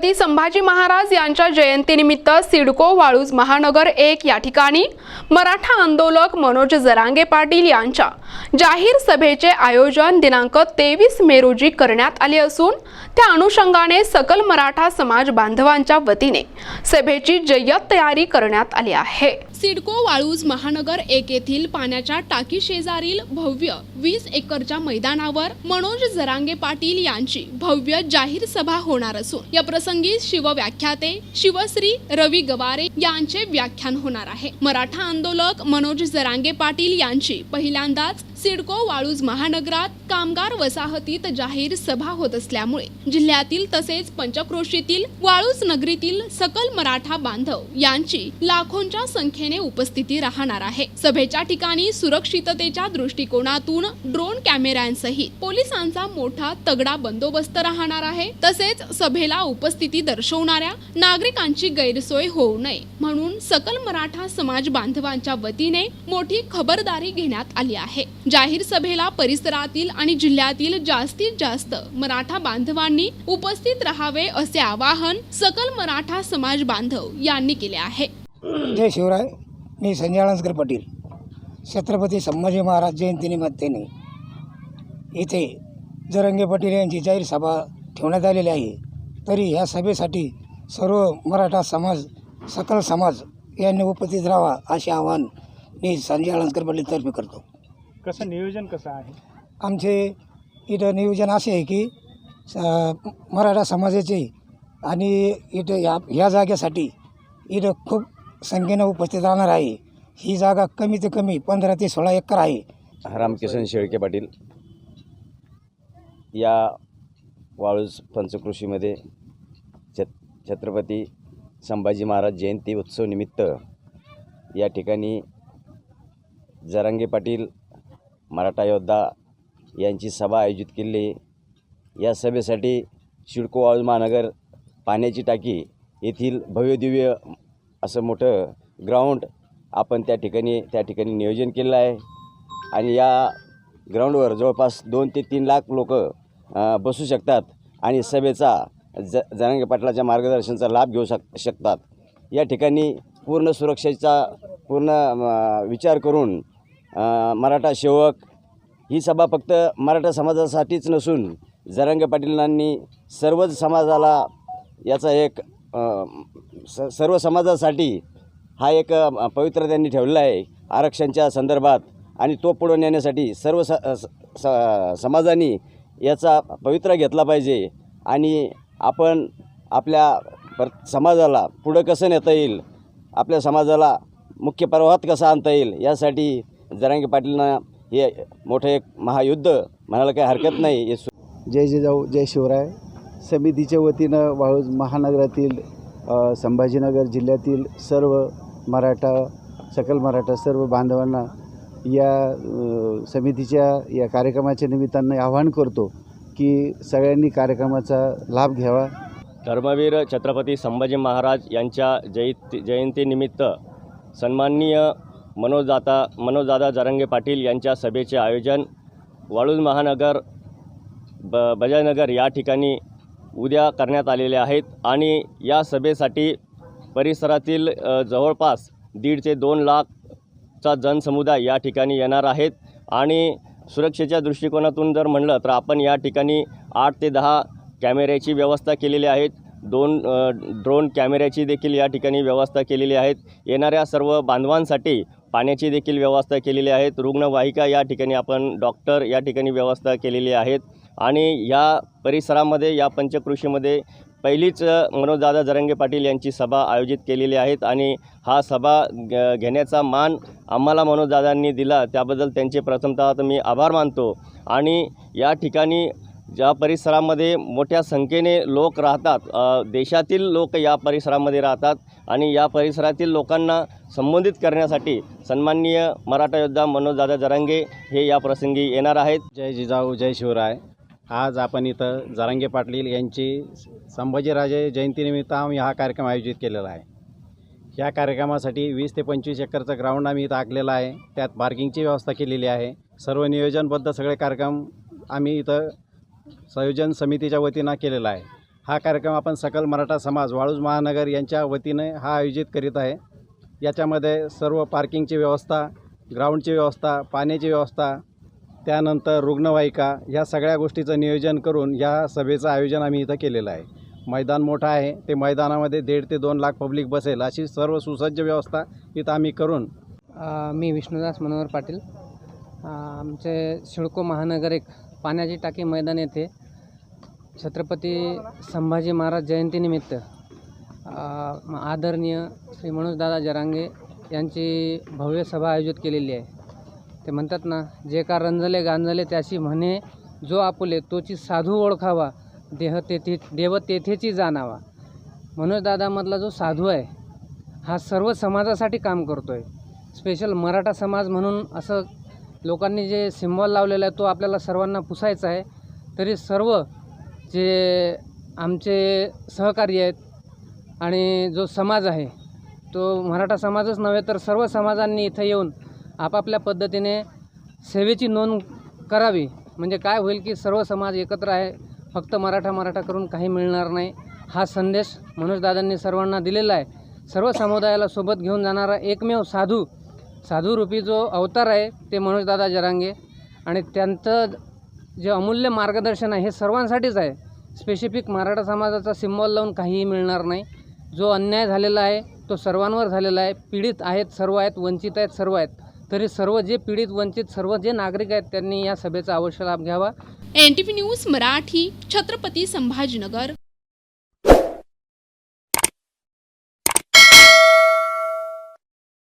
छत्रपती संभाजी महाराज यांच्या जयंतीनिमित्त सिडको वाळूज महानगर एक या ठिकाणी मराठा आंदोलक मनोज जरांगे पाटील यांच्या जाहीर सभेचे आयोजन दिनांक तेवीस मे रोजी करण्यात आले असून त्या अनुषंगाने सकल मराठा समाज बांधवांच्या वतीने सभेची जय्यत तयारी करण्यात आली आहे. सिडको वाळूज महानगर एक येथील पाण्याच्या टाकी शेजारील भव्य वीस एकरच्या मैदानावर मनोज जरांगे पाटील यांची भव्य जाहीर सभा होणार असून या प्रसंगी शिवव्याख्याते शिवश्री रवी गवारे यांचे व्याख्यान होणार आहे. मराठा आंदोलक मनोज जरांगे पाटील यांची पहिल्यांदाच सिडको वाळूज महानगरात कामगार वसाहतीत जाहीर सभा होत असल्यामुळे जिल्ह्यातील तसेच पंचक्रोशीतील वाळूज नगरीतील सकल मराठा बांधव यांची लाखोंच्या संख्येने उपस्थिती राहणार आहे. सभेच्या ठिकाणी सुरक्षिततेच्या दृष्टिकोनातून ड्रोन कॅमेऱ्यांसहित पोलिसांचा मोठा तगडा बंदोबस्त राहणार आहे. तसेच सभेला उपस्थिती दर्शवणाऱ्या नागरिकांची गैरसोय होऊ नये म्हणून सकल मराठा समाज बांधवांच्या वतीने मोठी खबरदारी घेण्यात आली आहे. जाहीर सभेला परिसरातील आणि जिल्ह्यातील जास्तीत जास्त मराठा बांधवांनी उपस्थित राहावे असे आवाहन सकल मराठा समाज बांधव यांनी केले आहे. जय शिवराय मी संजय आळंजकर पाटील. छत्रपती संभाजी महाराज जयंतीनिमित्ताने इथे जरंगे पाटील यांची जाहीर सभा ठेवण्यात आलेली आहे. तरी ह्या सभेसाठी सर्व मराठा समाज सकल समाज यांनी उपस्थित राहावा असे आवाहन मी संजय आळंजकर पाटीलतर्फे करतो. कसं नियोजन कसं आहे? आमचे इथं नियोजन असे आहे की स- मराठा समाजाचे आणि इथं या ह्या जागेसाठी इथं खूप संख्येनं उपस्थित राहणार आहे. ही जागा कमी ते कमी पंधरा ते सोळा एकर आहे. रामकिसन शेळके पाटील. या वाळूज पंचकृषीमध्ये छत छत्रपती संभाजी महाराज जयंती उत्सवनिमित्त या ठिकाणी जरांगे पाटील मराठा योद्धा यांची सभा आयोजित केली. या सभेसाठी शिडको वाळू महानगर पाण्याची टाकी येथील भव्यदिव्य असं मोठं ग्राउंड आपण त्या ठिकाणी त्या ठिकाणी नियोजन केलेलं आहे. आणि या ग्राउंडवर जवळपास दोन ते तीन लाख लोक बसू शकतात आणि सभेचा ज जनांगे पाटलाच्या मार्गदर्शनाचा लाभ घेऊ शक शकतात. या ठिकाणी पूर्ण सुरक्षेचा पूर्ण विचार करून मराठा सेवक ही सभा फक्त मराठा समाजासाठीच नसून जरांगे पाटीलांनी सर्वच समाजाला याचा एक स सर्व समाजासाठी हा एक पवित्र त्यांनी ठेवलेला आहे. आरक्षणच्या संदर्भात आणि तो पुढे नेण्यासाठी सर्व स स स- समाजाने याचा पवित्रा घेतला पाहिजे आणि आपण आपल्या पर समाजाला पुढं कसं नेता येईल आपल्या समाजाला मुख्य प्रवाहात कसं आणता येईल यासाठी जरांगे पाटीलनं हे मोठं एक महायुद्ध म्हणायला काही हरकत नाही. हे जय जिजाऊ जय शिवराय. समितीच्या वतीनं वाळूज महानगरातील संभाजीनगर जिल्ह्यातील सर्व मराठा सकल मराठा सर्व बांधवांना या समितीच्या या कार्यक्रमाच्या निमित्तानं आवाहन करतो की सगळ्यांनी कार्यक्रमाचा लाभ घ्यावा. धर्मवीर छत्रपती संभाजी महाराज यांच्या जयंती जयंतीनिमित्त सन्माननीय मनोजदाता मनोजदादा जरंगे पाटील यांच्या सभेचे आयोजन वाळूज महानगर ब बजाजनगर या ठिकाणी उद्या करण्यात आलेले आहेत आणि या सभेसाठी परिसरातील जवळपास दीड ते दोन लाखचा जनसमुदाय या ठिकाणी येणार आहेत आणि सुरक्षेच्या दृष्टिकोनातून जर म्हणलं तर आपण या ठिकाणी आठ ते दहा कॅमेऱ्याची व्यवस्था केलेली आहेत. दोन ड्रोन कॅमेऱ्याची देखील या ठिकाणी व्यवस्था केलेली आहेत. येणाऱ्या सर्व बांधवांसाठी पाण्याची देखील व्यवस्था केलेली आहेत रुग्णवाहिका या ठिकाणी आपण डॉक्टर या ठिकाणी व्यवस्था केलेली आहेत. आणि या परिसरामध्ये या पंचकृषीमध्ये पहिलीच मनोजदादा जरंगे पाटील यांची सभा आयोजित केलेली आहेत. आणि हा सभा घेण्याचा मान आम्हाला मनोजदादांनी दिला. त्याबद्दल त्यांचे प्रथमतः तर मी आभार मानतो. आणि या ठिकाणी ज्या परिसरामध्ये मोठ्या संख्येने लोक राहतात देशातील लोक या परिसरामध्ये राहतात आणि या परिसरातील लोकांना संबोधित करण्यासाठी सन्माननीय मराठा योद्धा मनोजदादा जरांगे हे या प्रसंगी येणार आहेत. जय जिजाऊ जय शिवराय. आज आपण इथं जरांगे पाटील यांची संभाजीराजे जयंतीनिमित्त आम्ही हा कार्यक्रम आयोजित केलेला आहे. या कार्यक्रमासाठी वीस ते पंचवीस एकरचं ग्राउंड आम्ही इथं आखलेलं आहे. त्यात पार्किंगची व्यवस्था केलेली आहे. सर्व नियोजनबद्ध सगळे कार्यक्रम आम्ही इथं संयोजन समितीच्या वतीनं केलेला आहे. हा कार्यक्रम आपण सकल मराठा समाज वाळूज महानगर यांच्या वतीने हा आयोजित करीत आहे. याच्यामध्ये सर्व पार्किंगची व्यवस्था ग्राउंडची व्यवस्था पाण्याची व्यवस्था त्यानंतर रुग्णवाहिका ह्या सगळ्या गोष्टीचं नियोजन करून या सभेचं आयोजन आम्ही इथं केलेलं आहे. मैदान मोठं आहे ते मैदानामध्ये दीड ते दोन लाख पब्लिक बसेल अशी सर्व सुसज्ज व्यवस्था इथं आम्ही करून मी विष्णुदास मनोहर पाटील. आमचे शिळको महानगर एक पाण्याची टाकी मैदान येथे छत्रपती संभाजी महाराज जयंतीनिमित्त आदरणीय श्री मनोजदादा जरांगे यांची भव्य सभा आयोजित केलेली आहे. ते म्हणतात ना जे का रंजले गांजले त्याशी म्हणे जो आपुले तोची साधू ओळखावा देह तेथे देव तेथेची जाणावा. मनोजदादामधला जो साधू आहे हा सर्व समाजासाठी काम करतो आहे स्पेशल मराठा समाज म्हणून असं लोकांनी जे सिम्बॉल लावलेला आहे तो आपल्याला सर्वांना पुसायचा आहे. तरी सर्व जे आमचे सहकारी आहेत आणि जो समाज आहे तो मराठा समाजच नव्हे तर सर्व समाजांनी इथं येऊन आपापल्या पद्धतीने सेवेची नोंद करावी. म्हणजे काय होईल की सर्व समाज एकत्र आहे फक्त मराठा मराठा करून काही मिळणार नाही हा संदेश मनोजदादांनी सर्वांना दिलेला आहे. सर्व समुदायाला सोबत घेऊन जाणारा एकमेव साधू साधूरूपी जो अवतार आहे ते मनोजदादा जरांगे. आणि त्यांचं जे अमूल्य मार्गदर्शन आहे हे सर्वांसाठीच आहे. स्पेसिफिक मराठा समाजाचा सिम्बॉल लावून काहीही मिळणार नाही. जो अन्याय झालेला आहे तो सर्वांवर झालेला आहे. पीडित आहेत सर्व आहेत वंचित आहेत सर्व आहेत. तरी सर्व जे पीडित वंचित सर्व जे नागरिक आहेत त्यांनी या सभेचा अवश्य लाभ घ्यावा. N T news Marathi Chhatrapati Sambhajinagar.